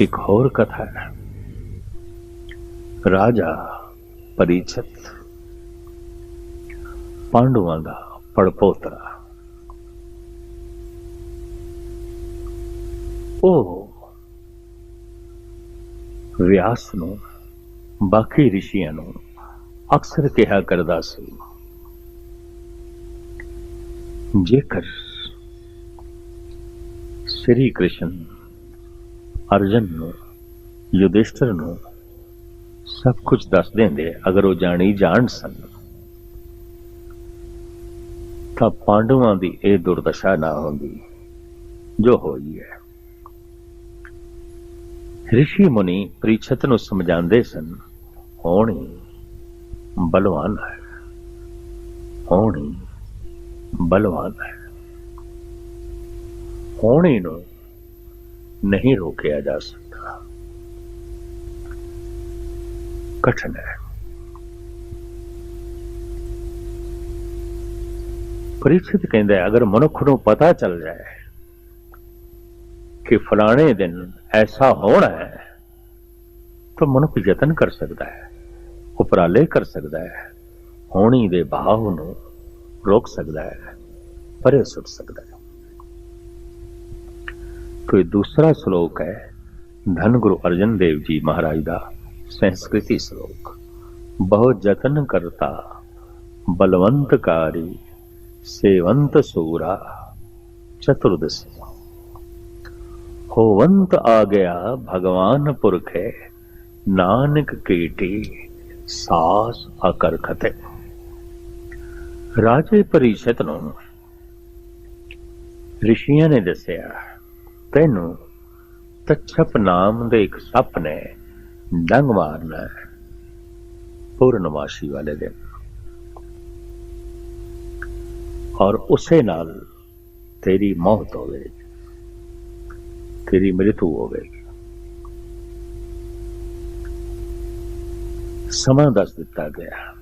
ਇੱਕ ਹੋਰ ਕਥਾ ਹੈ ਰਾਜਾ ਪਰੀਛਤ ਪਾਂਡਵਾਂ ਦਾ ਪੜਪੋਤਰਾ ਉਹ ਵਿਆਸ ਨੂੰ ਬਾਕੀ ਰਿਸ਼ੀਆਂ ਨੂੰ ਅਕਸਰ ਕਿਹਾ ਕਰਦਾ ਸੀ ਜੇਕਰ ਸ੍ਰੀ ਕ੍ਰਿਸ਼ਨ ਅਰਜਨ ਨੂੰ ਯੁਧਿਸ਼ਠਰ ਨੂੰ ਸਭ ਕੁਝ ਦੱਸ ਦਿੰਦੇ, ਅਗਰ ਉਹ ਜਾਣੀ ਜਾਣ ਸਨ। ਤਾਂ ਪਾਂਡਵਾਂ ਦੀ ਇਹ ਦੁਰਦਸ਼ਾ ਨਾ ਹੁੰਦੀ, ਜੋ ਹੋਈ ਹੈ। ઋષਿ ਮੁਨੀ ਪ੍ਰੀਛਤ ਨੂੰ ਸਮਝਾਉਂਦੇ ਸਨ, ਹੋਣੀ ਬਲਵਾਨ ਹੈ, ਹੋਣੀ ਬਲਵਾਨ ਹੈ। ਹੋਣੀ ਨੂੰ ਨਹੀਂ ਰੋਕਿਆ ਜਾ ਸਕਦਾ ਕਠਨ ਹੈ ਪ੍ਰੀਛਿਤ ਕਹਿੰਦਾ ਅਗਰ ਮਨੁੱਖ ਨੂੰ ਪਤਾ ਚੱਲ ਜਾਏ ਕਿ ਫਲਾਣੇ ਦਿਨ ਐਸਾ ਹੋਣਾ ਹੈ ਤਾਂ ਮਨੁੱਖ ਯਤਨ ਕਰ ਸਕਦਾ ਹੈ ਉਪਰਾਲੇ ਕਰ ਸਕਦਾ ਹੈ ਹੋਣੀ ਦੇ ਭਾਵ ਨੂੰ ਰੋਕ ਸਕਦਾ ਹੈ ਪਰੇ ਸੁੱਟ ਸਕਦਾ ਹੈ ਕੋਈ ਦੂਸਰਾ ਸ਼ਲੋਕ ਹੈ ਧੰਨ ਗੁਰੂ ਅਰਜਨ ਦੇਵ ਜੀ ਮਹਾਰਾਜ ਦਾ ਸੰਸਕ੍ਰਿਤੀ ਸ਼ਲੋਕ ਬਹੁਤ ਯਤਨ ਕਰਤਾ ਬਲਵੰਤਕਾਰੀ ਸੇਵੰਤ ਸੂਰਾ ਚਤੁਰਦਸ਼ੀ ਹੋਵੰਤ ਆ ਗਿਆ ਭਗਵਾਨ ਪੁਰਖੇ ਨਾਨਕ ਕੀਟੀ ਸਾਸ ਅਕਰ ਖਤੇ ਰਾਜੇ ਪਰਿਸ਼ਤ ਨੂੰ ਰਿਸ਼ੀਆਂ ਨੇ ਦੱਸਿਆ ਤੈਨੂੰ ਤਛਪ ਨਾਮ ਦੇ ਇੱਕ ਸੱਪ ਨੇ ਡੰਗ ਮਾਰਨਾ ਹੈ। ਪੂਰਨਮਾਸ਼ੀ ਵਾਲੇ ਦਿਨ। ਔਰ ਉਸੇ ਨਾਲ ਤੇਰੀ ਮੌਤ ਹੋਵੇਗੀ। ਤੇਰੀ ਮ੍ਰਿਤੂ ਹੋਵੇਗੀ। ਸਮਾਂ ਦੱਸ ਦਿੱਤਾ ਗਿਆ।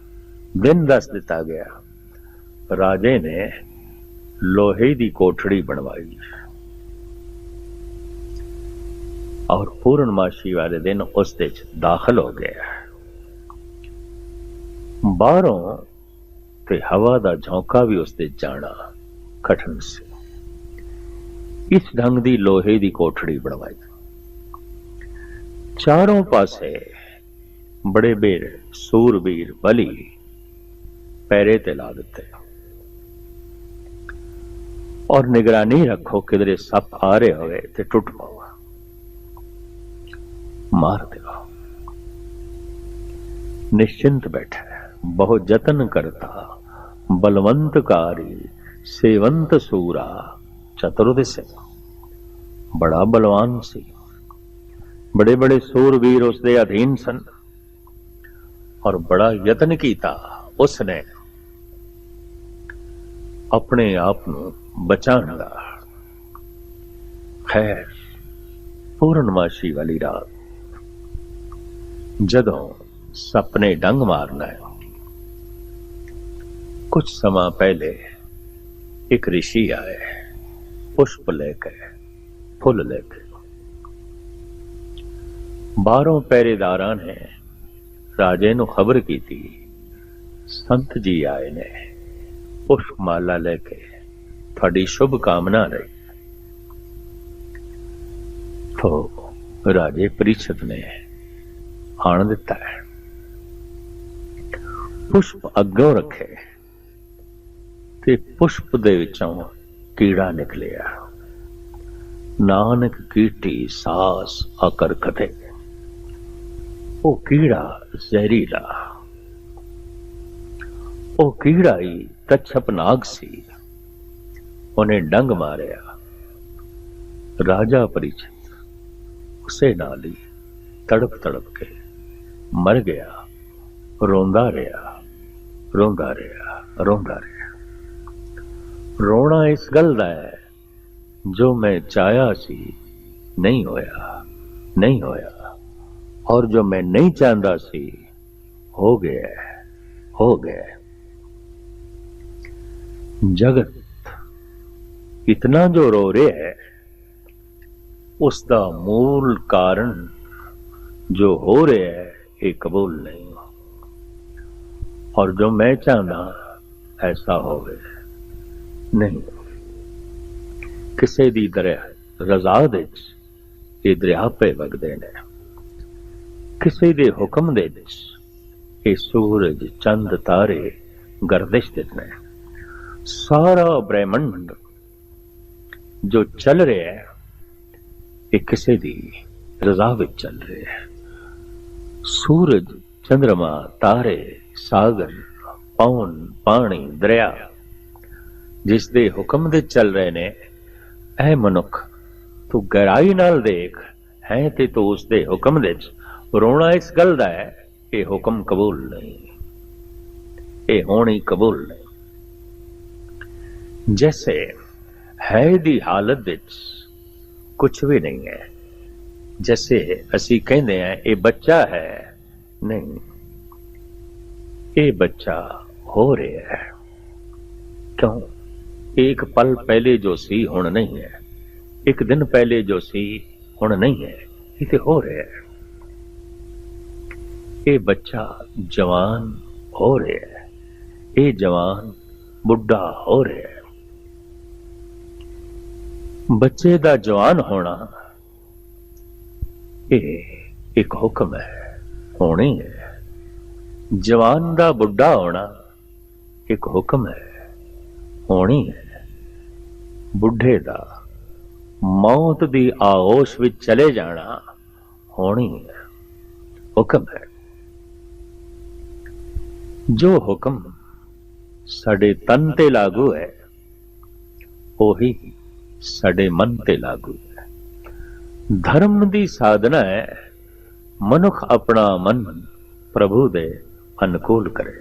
ਦਿਨ ਦੱਸ ਦਿੱਤਾ ਗਿਆ। ਰਾਜੇ ਨੇ ਲੋਹੇ ਦੀ ਕੋਠੜੀ ਬਣਵਾਈ। ਔਰ ਪੂਰਨਮਾਸ਼ੀ ਵਾਲੇ ਦਿਨ ਉਸ ਦੇ ਚ ਦਾਖਲ ਹੋ ਗਿਆ ਬਾਹਰੋਂ ਤੇ ਹਵਾ ਦਾ ਝੋਂਕਾ ਵੀ ਉਸ ਦੇ ਜਾਣਾ ਕਠਨ ਸੀ। ਇਸ ਢੰਗ ਦੀ ਲੋਹੇ ਦੀ ਕੋਠੜੀ ਬਣਵਾਈ। ਚਾਰੋਂ ਪਾਸੇ ਬੜੇ ਬੇਰ, ਸੂਰਬੀਰ ਬਲੀ ਪੈਰੇ ਤੇ ਲਾ ਦਿੱਤੇ। ਔਰ ਨਿਗਰਾਨੀ ਰੱਖੋ ਕਿਧਰੇ ਸੱਪ ਆ ਰਹੇ ਹੋਵੇ ਤੇ ਟੁੱਟ ਪਾਓ ਮਾਰ ਦਿਓ। ਨਿਸ਼ਚਿੰਤ ਬੈਠਾ ਹੈ, ਬਹੁਤ ਯਤਨ ਕਰਤਾ ਬਲਵੰਤਕਾਰੀ ਸੇਵੰਤ ਸੂਰਾ ਚਤੁਰਦਿਸ਼ ਬੜਾ ਬਲਵਾਨ ਸੀ। ਬੜੇ ਬੜੇ ਸੂਰਵੀਰ ਉਸ ਦੇ ਅਧੀਨ ਸਨ। ਔਰ ਬੜਾ ਯਤਨ ਕੀਤਾ ਉਸ ਨੇ ਆਪਣੇ ਆਪ ਨੂੰ ਬਚਾਉਣ ਦਾ। ਖੈਰ ਪੂਰਨਮਾਸ਼ੀ ਵਾਲੀ ਰਾਤ ਜਦੋਂ ਸੁਪਨੇ ਡੰਗ ਮਾਰਨਾ ਹੈ। ਕੁਝ ਸਮਾਂ ਪਹਿਲੇ ਇੱਕ ઋષਿ ਆਏ, ਪੁਸ਼ਪ ਲੈ ਕੇ, ਫੁੱਲ ਲੈ ਕੇ। ਬਾਹਰੋਂ ਪਹਿਰੇਦਾਰਾਂ ਨੇ ਰਾਜੇ ਨੂੰ ਖਬਰ ਕੀਤੀ, ਸੰਤ ਜੀ ਆਏ ਨੇ ਪੁਸ਼ਪ ਮਾਲਾ ਲੈ ਕੇ, ਤੁਹਾਡੀ ਸ਼ੁਭ ਕਾਮਨਾ ਲਈ ਤੋ ਰਾਜੇ ਪ੍ਰੀਛਤ ਨੇ ਆਣ ਦਿੱਤਾ ਹੈ। ਪੁਸ਼ਪ ਅੱਗੋਂ ਰੱਖੇ ਤੇ ਪੁਸ਼ਪ ਦੇ ਵਿੱਚੋਂ ਕੀੜਾ ਨਿਕਲਿਆ। ਨਾਨਕ ਕੀਟੀ ਸਾਸ ਅਕਰ ਕਥੇ ਉਹ ਕੀੜਾ ਜ਼ਹਿਰੀਲਾ। ਉਹ ਕੀੜਾ ਹੀ ਕੱਛਪ ਸੀ। ਉਹਨੇ ਡੰਗ ਮਾਰਿਆ। ਰਾਜਾ ਪਰਿਚਿਤ ਉਸੇ ਨਾਲ ਹੀ ਤੜਪ ਤੜਪ ਕੇ ਮਰ ਗਿਆ, ਰੋਂਦਾ ਰਿਹਾ ਰੋਂਦਾ ਰਿਹਾ ਰੋਂਦਾ ਰਿਹਾ। ਰੋਣਾ ਇਸ ਗੱਲ ਦਾ ਹੈ, ਜੋ ਮੈਂ ਚਾਹਿਆ ਸੀ, ਨਹੀਂ ਹੋਇਆ ਨਹੀਂ ਹੋਇਆ। ਔਰ ਜੋ ਮੈਂ ਨਹੀਂ ਚਾਹੁੰਦਾ ਸੀ, ਹੋ ਗਿਆ ਹੋ ਗਿਆ। ਜਗਤ ਇਤਨਾ ਜੋ ਰੋ ਰਿਹਾ ਹੈ ਉਸ ਦਾ ਮੂਲ ਕਾਰਨ ਜੋ ਹੋ ਰਿਹਾ ਹੈ ਇਹ ਕਬੂਲ ਨਹੀਂ। ਔਰ ਜੋ ਮੈਂ ਚਾਹੁੰਦਾ, ਐਸਾ ਹੋਵੇ। ਨਹੀਂ। ਕਿਸੇ ਦੀ ਦਰਿਆ, ਰਜ਼ਾ ਦੇ ਵਿੱਚ ਇਹ ਦਰਿਆ ਪੇ ਵਗਦੇ ਨੇ। ਕਿਸੇ ਦੇ ਹੁਕਮ ਦੇ ਵਿੱਚ ਇਹ ਸੂਰਜ, ਚੰਦ, ਤਾਰੇ ਗਰਦਿਸ਼ ਦੇ ਨੇ। ਸਾਰਾ ਬ੍ਰਹਿਮੰਡ ਜੋ ਚੱਲ ਰਿਹਾ ਹੈ, ਇਹ ਕਿਸੇ ਦੀ ਰਜ਼ਾ ਵਿੱਚ ਚੱਲ ਰਿਹਾ ਹੈ। ਸੂਰਜ ਚੰ드ਰਮਾ ਤਾਰੇ, ਸਾਗਰ, ਪਵਨ, ਪਾਣੀ, ਦਰਿਆ, ਜਿਸ ਦੇ ਹੁਕਮ ਦੇ ਚੱਲ ਰਹੇ ਨੇ ਇਹ ਮਨੁੱਖ, ਤੂੰ ਗਹਿਰਾਈ ਨਾਲ ਦੇਖ, ਹੈ ਤੇ ਤੂੰ ਉਸ ਦੇ ਹੁਕਮ ਦੇ ਵਿੱਚ। ਰੋਣਾ ਇਸ ਗੱਲ ਦਾ ਹੈ, ਇਹ ਹੁਕਮ ਕਬੂਲ ਨਹੀਂ। ਇਹ ਹੋਣੀ ਕਬੂਲ ਨਹੀਂ। ਜੈਸੇ ਹੈ ਦੀ ਹਾਲਤ ਵਿੱਚ ਕੁਝ ਵੀ ਨਹੀਂ ਹੈ। ਜੈਸੇ ਅਸੀਂ ਕਹਿੰਦੇ ਆ ਇਹ ਬੱਚਾ ਹੈ ਨਹੀਂ ਇਹ ਬੱਚਾ ਹੋ ਰਿਹਾ ਹੈ ਕਿਉਂ ਇੱਕ ਪਲ ਪਹਿਲੇ ਜੋ ਸੀ ਹੁਣ ਨਹੀਂ ਹੈ ਇੱਕ ਦਿਨ ਪਹਿਲੇ ਜੋ ਸੀ ਹੁਣ ਨਹੀਂ ਹੈ ਇਹ ਤੇ ਹੋ ਰਿਹਾ ਹੈ ਇਹ ਬੱਚਾ ਜਵਾਨ ਹੋ ਰਿਹਾ ਹੈ ਇਹ ਜਵਾਨ ਬੁੱਢਾ ਹੋ ਰਿਹਾ ਹੈ ਬੱਚੇ ਦਾ ਜਵਾਨ ਹੋਣਾ ਇਹ ਇੱਕ ਹੁਕਮ ਹੈ, ਹੋਣੀ ਹੈ। ਜਵਾਨ ਦਾ ਬੁੱਢਾ ਹੋਣਾ ਇੱਕ ਹੁਕਮ ਹੈ, ਹੋਣੀ ਹੈ। ਬੁੱਢੇ ਦਾ ਮੌਤ ਦੀ ਆਗੋਸ਼ ਵਿੱਚ ਚਲੇ ਜਾਣਾ ਹੋਣੀ ਹੈ, ਹੁਕਮ ਹੈ। ਜੋ ਹੁਕਮ ਸਾਡੇ ਤਨ ਤੇ ਲਾਗੂ ਹੈ, ਉਹੀ ਸਾਡੇ ਮਨ ਤੇ ਲਾਗੂ ਹੈ। ਧਰਮ ਦੀ ਸਾਧਨਾ ਹੈ। ਮਨੁੱਖ ਆਪਣਾ ਮਨ ਪ੍ਰਭੂ ਦੇ ਅਨੁਕੂਲ ਕਰੇ।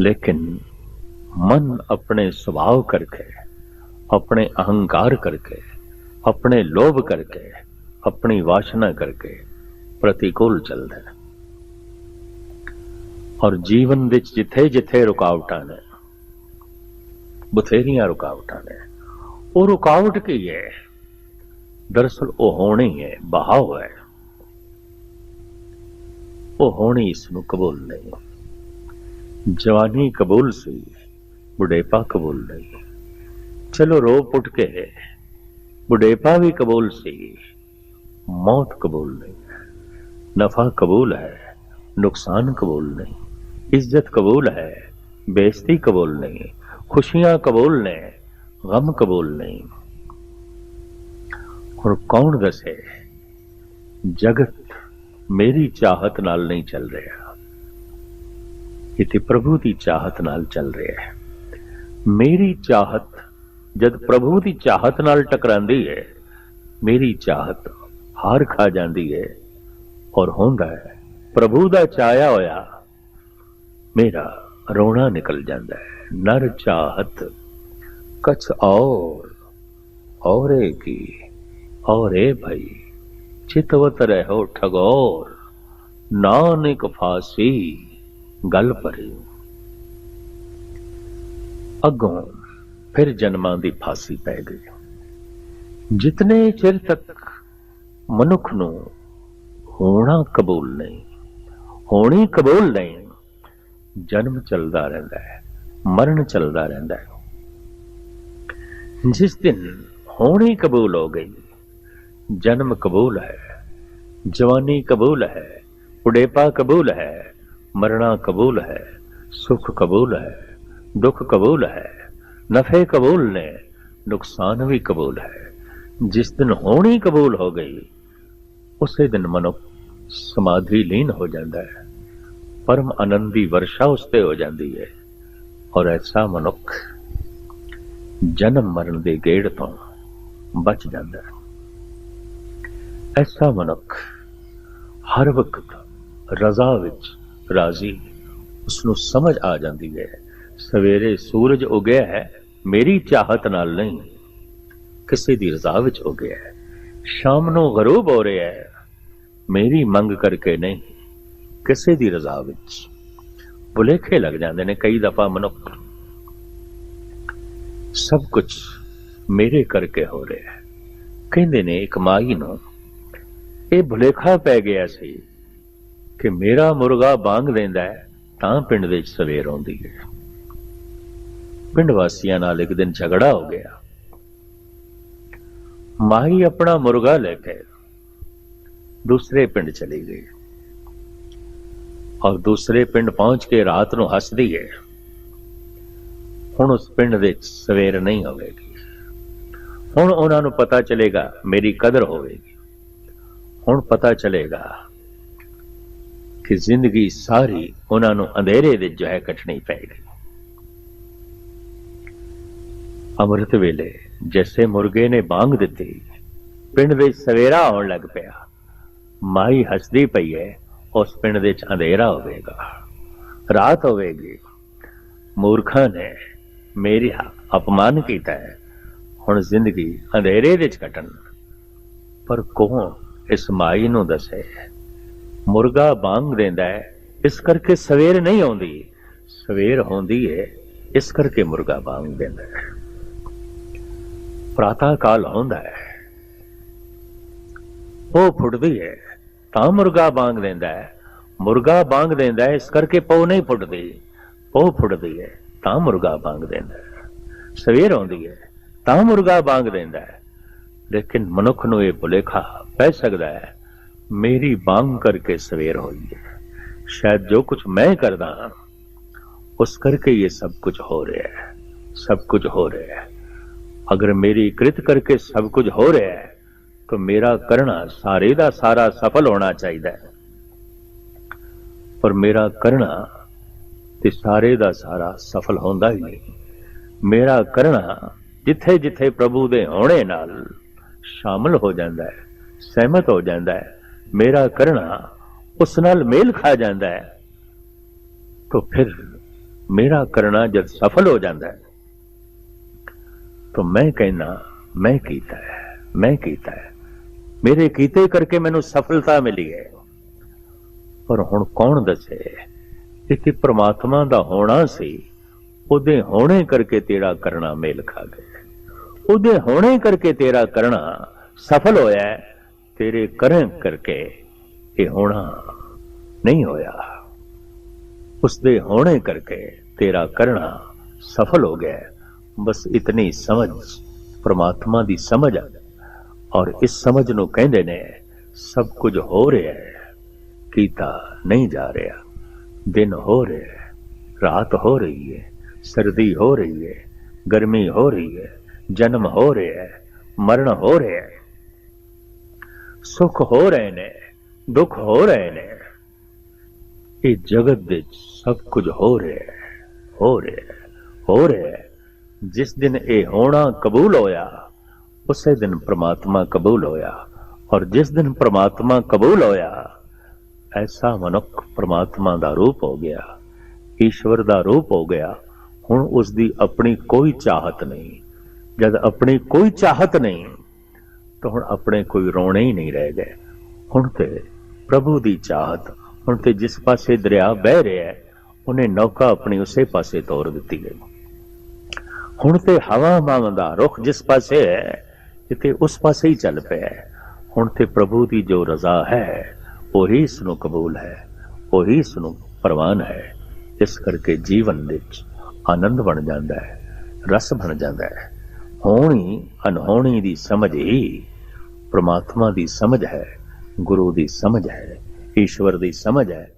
ਲੇਕਿਨ ਮਨ ਆਪਣੇ ਸੁਭਾਅ ਕਰਕੇ, ਆਪਣੇ ਅਹੰਕਾਰ ਕਰਕੇ, ਆਪਣੇ ਲੋਭ ਕਰਕੇ, ਆਪਣੀ ਵਾਸ਼ਨਾ ਕਰਕੇ ਪ੍ਰਤੀਕੂਲ ਚੱਲਦਾ ਹੈ। ਔਰ ਜੀਵਨ ਵਿੱਚ ਜਿੱਥੇ ਜਿੱਥੇ ਰੁਕਾਵਟਾਂ ਨੇ, ਬਥੇਰੀਆਂ ਰੁਕਾਵਟਾਂ ਨੇ, ਉਹ ਰੁਕਾਵਟ ਕੀ ਹੈ? ਦਰਅਸਲ ਉਹ ਹੋਣੀ ਹੈ ਬਹਾਵ ਹੈ ਉਹ ਹੋਣੀ ਇਸ ਨੂੰ ਕਬੂਲ ਨਹੀਂ ਜਵਾਨੀ ਕਬੂਲ ਸੀ ਬੁਢੇਪਾ ਕਬੂਲ ਨਹੀਂ ਚਲੋ ਰੋ ਪੁੱਟ ਕੇ ਬੁਢੇਪਾ ਵੀ ਕਬੂਲ ਸੀ ਮੌਤ ਕਬੂਲ ਨਹੀਂ ਨਫਾ ਕਬੂਲ ਹੈ ਨੁਕਸਾਨ ਕਬੂਲ ਨਹੀਂ ਇੱਜ਼ਤ ਕਬੂਲ ਹੈ ਬੇਇੱਜ਼ਤੀ ਕਬੂਲ ਨਹੀਂ ਖੁਸ਼ੀਆਂ ਕਬੂਲ ਨੇ ਗਮ ਕਬੂਲ ਨਹੀਂ ਕੌਣ ਦੱਸੇ ਜਗਤ ਮੇਰੀ ਚਾਹਤ ਨਾਲ ਨਹੀਂ ਚੱਲ ਰਿਹਾ। ਇਹ ਪ੍ਰਭੂ ਦੀ ਚਾਹਤ ਨਾਲ ਚੱਲ ਰਿਹਾ ਹੈ। ਮੇਰੀ ਚਾਹਤ ਜਦ ਪ੍ਰਭੂ ਦੀ ਚਾਹਤ ਨਾਲ ਟਕਰਾਂਦੀ ਹੈ, ਮੇਰੀ ਚਾਹਤ ਹਾਰ ਖਾ ਜਾਂਦੀ ਹੈ ਔਰ ਹੁੰਦਾ ਹੈ, ਪ੍ਰਭੂ ਦਾ ਚਾਇਆ ਹੋਇਆ ਮੇਰਾ ਰੋਣਾ ਨਿਕਲ ਜਾਂਦਾ ਹੈ। ਨਰ ਚਾਹਤ, ਕਛ ਔਰ, ਔਰੇ ਕੀ? ਔਰੇ ਭਾਈ ਚਿਤਵਤ ਰਹੋ ਠਗੋਰ, ਨਾਨਕ ਫਾਸੀ ਗੱਲ ਭਰੀ ਅੱਗੋਂ ਫਿਰ ਜਨਮਾਂ ਦੀ ਫਾਸੀ ਪੈ ਗਈ। ਜਿਤਨੇ ਚਿਰ ਤੱਕ ਮਨੁੱਖ ਨੂੰ ਹੋਣਾ ਕਬੂਲ ਨਹੀਂ, ਹੋਣੀ ਕਬੂਲ ਨਹੀਂ, ਜਨਮ ਚੱਲਦਾ ਰਹਿੰਦਾ ਹੈ, ਮਰਨ ਚੱਲਦਾ ਰਹਿੰਦਾ ਹੈ। ਜਿਸ ਦਿਨ ਹੋਣੀ ਕਬੂਲ ਹੋ ਗਈ ਜਨਮ ਕਬੂਲ ਹੈ, ਜਵਾਨੀ ਕਬੂਲ ਹੈ ਬੁਢੇਪਾ ਕਬੂਲ ਹੈ ਮਰਨਾ ਕਬੂਲ ਹੈ, ਸੁਖ ਕਬੂਲ ਹੈ, ਦੁੱਖ ਕਬੂਲ ਹੈ, ਨਫੇ ਕਬੂਲ ਨੇ, ਨੁਕਸਾਨ ਵੀ ਕਬੂਲ ਹੈ। ਜਿਸ ਦਿਨ ਹੋਣੀ ਕਬੂਲ ਹੋ ਗਈ, ਉਸੇ ਦਿਨ ਮਨੁੱਖ ਸਮਾਧੀ ਲੀਨ ਹੋ ਜਾਂਦਾ ਹੈ, ਪਰਮ ਆਨੰਦ ਦੀ ਵਰਸ਼ਾ ਉਸ ਤੇ ਹੋ ਜਾਂਦੀ ਹੈ। ਔਰ ਐਸਾ ਮਨੁੱਖ ਜਨਮ ਮਰਨ ਦੇ ਗੇੜ ਤੋਂ ਬਚ ਜਾਂਦਾ ਹੈ। ਐਸਾ ਮਨੁੱਖ ਹਰ ਵਕਤ ਰਜ਼ਾ ਵਿੱਚ ਰਾਜ਼ੀ ਉਸ ਨੂੰ ਸਮਝ ਆ ਜਾਂਦੀ ਹੈ, ਸਵੇਰੇ ਸੂਰਜ ਉਗਿਆ ਹੈ, ਮੇਰੀ ਚਾਹਤ ਨਾਲ ਨਹੀਂ, ਕਿਸੇ ਦੀ ਰਜ਼ਾ ਵਿੱਚ ਉਗਿਆ ਹੈ। ਸ਼ਾਮ ਨੂੰ ਗਰੂਬ ਹੋ ਰਿਹਾ ਹੈ, ਮੇਰੀ ਮੰਗ ਕਰਕੇ ਨਹੀਂ, ਕਿਸੇ ਦੀ ਰਜ਼ਾ ਵਿੱਚ। ਭੁਲੇਖੇ ਲੱਗ ਜਾਂਦੇ ਨੇ ਕਈ ਦਫਾ ਮਨੁੱਖ। ਸਭ ਕੁਝ ਮੇਰੇ ਕਰਕੇ ਹੋ ਰਿਹਾ ਹੈ। ਕਹਿੰਦੇ ਨੇ, ਇੱਕ ਮਾਈ ਨੂੰ ਇਹ ਭੁਲੇਖਾ ਪੈ ਗਿਆ ਸੀ ਕਿ ਮੇਰਾ ਮੁਰਗਾ ਬਾਂਗ ਦਿੰਦਾ ਹੈ, ਤਾਂ ਪਿੰਡ ਵਿੱਚ ਸਵੇਰ ਆਉਂਦੀ ਹੈ। ਪਿੰਡ ਵਾਸੀਆਂ ਨਾਲ ਇੱਕ ਦਿਨ ਝਗੜਾ ਹੋ ਗਿਆ। ਮਾਹੀ ਆਪਣਾ ਮੁਰਗਾ ਲੈ ਕੇ ਦੂਸਰੇ ਪਿੰਡ ਚਲੀ ਗਈ। ਔਰ ਦੂਸਰੇ ਪਿੰਡ ਪਹੁੰਚ ਕੇ ਰਾਤ ਨੂੰ ਹੱਸਦੀ ਹੈ। ਹੁਣ ਉਸ ਪਿੰਡ ਵਿੱਚ ਸਵੇਰ ਨਹੀਂ ਹੋਵੇਗੀ। ਹੁਣ ਉਹਨਾਂ ਨੂੰ ਪਤਾ ਚੱਲੇਗਾ, ਮੇਰੀ ਕਦਰ ਹੋਵੇਗੀ। ਹੁਣ ਪਤਾ ਚਲੇਗਾ ਕਿ ਜ਼ਿੰਦਗੀ ਸਾਰੀ ਉਹਨਾਂ ਨੂੰ ਅੰਧੇਰੇ ਵਿੱਚ ਜੋ ਹੈ ਕੱਟਣੀ ਪਏਗੀ ਅੰਮ੍ਰਿਤ ਵੇਲੇ ਜਿਵੇਂ ਮੁਰਗੇ ਨੇ ਬਾਂਗ ਦਿੱਤੀ, ਪਿੰਡ ਵਿੱਚ ਸਵੇਰਾ ਆਉਣ ਲੱਗ ਪਿਆ। ਮਾਈ ਹੱਸਦੀ ਪਈ ਹੈ, ਉਸ ਪਿੰਡ ਵਿੱਚ ਅੰਧੇਰਾ ਹੋਵੇਗਾ, ਰਾਤ ਹੋਵੇਗੀ। ਮੂਰਖਾਂ ਨੇ ਮੇਰੀ ਅਪਮਾਨ ਕੀਤਾ ਹੈ, ਹੁਣ ਜ਼ਿੰਦਗੀ ਅੰਧੇਰੇ ਵਿੱਚ ਕੱਟਣ। ਪਰ ਕੌਣ ਇਸ ਮਾਈ ਨੂੰ ਦੱਸੇ, ਮੁਰਗਾ ਬਾਂਗ ਦਿੰਦਾ ਹੈ, ਇਸ ਕਰਕੇ ਸਵੇਰ ਨਹੀਂ ਆਉਂਦੀ। ਸਵੇਰ ਹੁੰਦੀ ਹੈ ਇਸ ਕਰਕੇ ਮੁਰਗਾ ਬਾਂਗ ਦਿੰਦਾ ਹੈ। ਪ੍ਰਾਤਾ ਕਾਲ ਆਉਂਦਾ ਹੈ। ਉਹ ਫੁੱਟਦੀ ਹੈ ਤਾਂ ਮੁਰਗਾ ਬਾਂਗ ਦਿੰਦਾ ਹੈ। ਮੁਰਗਾ ਬਾਂਗ ਦਿੰਦਾ ਹੈ, ਇਸ ਕਰਕੇ ਪਉ ਨਹੀਂ ਫੁੱਟਦੀ। ਉਹ ਫੁੱਟਦੀ ਹੈ ਤਾਂ ਮੁਰਗਾ ਬਾਂਗ ਦਿੰਦਾ ਹੈ। ਸਵੇਰ ਆਉਂਦੀ ਹੈ ਤਾਂ ਮੁਰਗਾ ਬਾਂਗ ਦਿੰਦਾ ਹੈ। ਲੇਕਿਨ ਮਨੁੱਖ ਨੂੰ ਇਹ ਭੁਲੇਖਾ ਪੈ ਸਕਦਾ ਹੈ, ਮੇਰੀ ਬਾਂਗ ਕਰਕੇ ਸਵੇਰ ਹੋਈ ਹੈ। ਸ਼ਾਇਦ ਜੋ ਕੁਝ ਮੈਂ ਕਰਦਾ ਹਾਂ, ਉਸ ਕਰਕੇ ਇਹ ਸਭ ਕੁਝ ਹੋ ਰਿਹਾ ਹੈ, ਸਭ ਕੁਝ ਹੋ ਰਿਹਾ ਹੈ। ਅਗਰ ਮੇਰੀ ਕ੍ਰਿਤ ਕਰਕੇ ਸਭ ਕੁਝ ਹੋ ਰਿਹਾ ਹੈ, ਤਾਂ ਮੇਰਾ ਕਰਨਾ ਸਾਰੇ ਦਾ ਸਾਰਾ ਸਫਲ ਹੋਣਾ ਚਾਹੀਦਾ ਹੈ। ਪਰ ਮੇਰਾ ਕਰਨਾ ਤੇ ਸਾਰੇ ਦਾ ਸਾਰਾ ਸਫਲ ਹੁੰਦਾ ਹੀ ਨਹੀਂ। ਮੇਰਾ ਕਰਨਾ ਜਿੱਥੇ ਜਿੱਥੇ ਪ੍ਰਭੂ ਦੇ ਹੋਣੇ ਨਾਲ ਸ਼ਾਮਲ ਹੋ ਜਾਂਦਾ ਹੈ, ਸਹਿਮਤ ਹੋ ਜਾਂਦਾ ਹੈ। ਮੇਰਾ ਕਰਨਾ ਉਸ ਨਾਲ ਮੇਲ ਖਾ ਜਾਂਦਾ ਹੈ। ਤਾਂ ਫਿਰ ਮੇਰਾ ਕਰਨਾ ਜਦ ਸਫਲ ਹੋ ਜਾਂਦਾ ਹੈ, ਤਾਂ ਮੈਂ ਕਹਿਣਾ ਮੈਂ ਕੀਤਾ ਹੈ, ਮੈਂ ਕੀਤਾ ਹੈ। ਮੇਰੇ ਕੀਤੇ ਕਰਕੇ ਮੈਨੂੰ ਸਫਲਤਾ ਮਿਲੀ ਹੈ। ਪਰ ਹੁਣ ਕੌਣ ਦੱਸੇ? ਕਿ ਪ੍ਰਮਾਤਮਾ ਦਾ ਹੋਣਾ ਸੀ, ਉਹਦੇ ਹੋਣੇ ਕਰਕੇ ਤੇਰਾ ਕਰਨਾ ਮੇਲ ਖਾ ਗਿਆ। ਉਹਦੇ ਹੋਣੇ ਕਰਕੇ ਤੇਰਾ ਕਰਨਾ ਸਫਲ ਹੋਇਆ ਤੇਰੇ ਕਰਨ ਕਰਕੇ ਇਹ ਹੋਣਾ ਨਹੀਂ ਹੋਇਆ। ਉਸਦੇ ਹੋਣੇ ਕਰਕੇ ਤੇਰਾ ਕਰਨਾ ਸਫਲ ਹੋ ਗਿਆ ਬਸ ਇਤਨੀ ਸਮਝ, ਪ੍ਰਮਾਤਮਾ ਦੀ ਸਮਝ ਆ। ਔਰ ਇਸ ਸਮਝ ਨੂੰ ਕਹਿੰਦੇ ਨੇ, ਸਭ ਕੁਝ ਹੋ ਰਿਹਾ ਹੈ, ਕੀਤਾ ਨਹੀਂ ਜਾ ਰਿਹਾ। ਦਿਨ ਹੋ ਰਿਹਾ ਹੈ, ਰਾਤ ਹੋ ਰਹੀ ਹੈ, ਸਰਦੀ ਹੋ ਰਹੀ ਹੈ, ਗਰਮੀ ਹੋ ਰਹੀ ਹੈ। ਜਨਮ ਹੋ ਰਿਹਾ ਹੈ, ਮਰਨ ਹੋ ਰਿਹਾ ਹੈ। ਸੁਖ ਹੋ ਰਹੇ ਨੇ, ਦੁੱਖ ਹੋ ਰਹੇ ਨੇ। ਇਹ ਜਗਤ ਦੇ ਸਭ ਕੁਝ ਹੋ ਰਿਹਾ ਹੈ, ਹੋ ਰਿਹਾ ਹੈ, ਹੋ ਰਿਹਾ ਹੈ। ਜਿਸ ਦਿਨ ਇਹ ਹੋਣਾ ਕਬੂਲ ਹੋਇਆ, ਉਸੇ ਦਿਨ ਪ੍ਰਮਾਤਮਾ ਕਬੂਲ ਹੋਇਆ। ਔਰ ਜਿਸ ਦਿਨ ਪ੍ਰਮਾਤਮਾ ਕਬੂਲ ਹੋਇਆ, ਐਸਾ ਮਨੁੱਖ ਪ੍ਰਮਾਤਮਾ ਦਾ ਰੂਪ ਹੋ ਗਿਆ, ਈਸ਼ਵਰ ਦਾ ਰੂਪ ਹੋ ਗਿਆ। ਹੁਣ ਉਸ ਦੀ ਆਪਣੀ ਕੋਈ ਚਾਹਤ ਨਹੀਂ। ਜਦ ਆਪਣੀ ਕੋਈ ਚਾਹਤ ਨਹੀਂ, ਤਾਂ ਹੁਣ ਆਪਣੇ ਕੋਈ ਰੋਣੇ ਹੀ ਨਹੀਂ ਰਹਿ ਗਏ। ਹੁਣ ਤੇ ਪ੍ਰਭੂ ਦੀ ਚਾਹਤ, ਹੁਣ ਤੇ ਜਿਸ ਪਾਸੇ ਦਰਿਆ ਵਹਿ ਰਿਹਾ ਹੈ, ਉਹਨੇ ਨੌਕਾ ਆਪਣੀ ਉਸੇ ਪਾਸੇ ਤੋਰ ਦਿੱਤੀ ਗਈ। ਹੁਣ ਤੇ ਹਵਾ ਮਾਵਾਂ ਦਾ ਰੁਖ ਜਿਸ ਪਾਸੇ ਹੈ ਕਿਤੇ ਉਸ ਪਾਸੇ ਹੀ ਚੱਲ ਪਿਆ ਹੈ। ਹੁਣ ਤੇ ਪ੍ਰਭੂ ਦੀ ਜੋ ਰਜ਼ਾ ਹੈ, ਉਹੀ ਇਸ ਨੂੰ ਕਬੂਲ ਹੈ, ਉਹੀ ਇਸ ਨੂੰ ਪ੍ਰਵਾਨ ਹੈ। ਇਸ ਕਰਕੇ ਜੀਵਨ ਵਿੱਚ ਆਨੰਦ ਬਣ ਜਾਂਦਾ ਹੈ, ਰਸ ਬਣ ਜਾਂਦਾ ਹੈ। ਹੋਣੀ ਅਨਹੋਣੀ ਦੀ ਸਮਝ ਹੀ ਪ੍ਰਮਾਤਮਾ ਦੀ ਸਮਝ ਹੈ, ਗੁਰੂ ਦੀ ਸਮਝ ਹੈ, ਈਸ਼ਵਰ ਦੀ ਸਮਝ ਹੈ।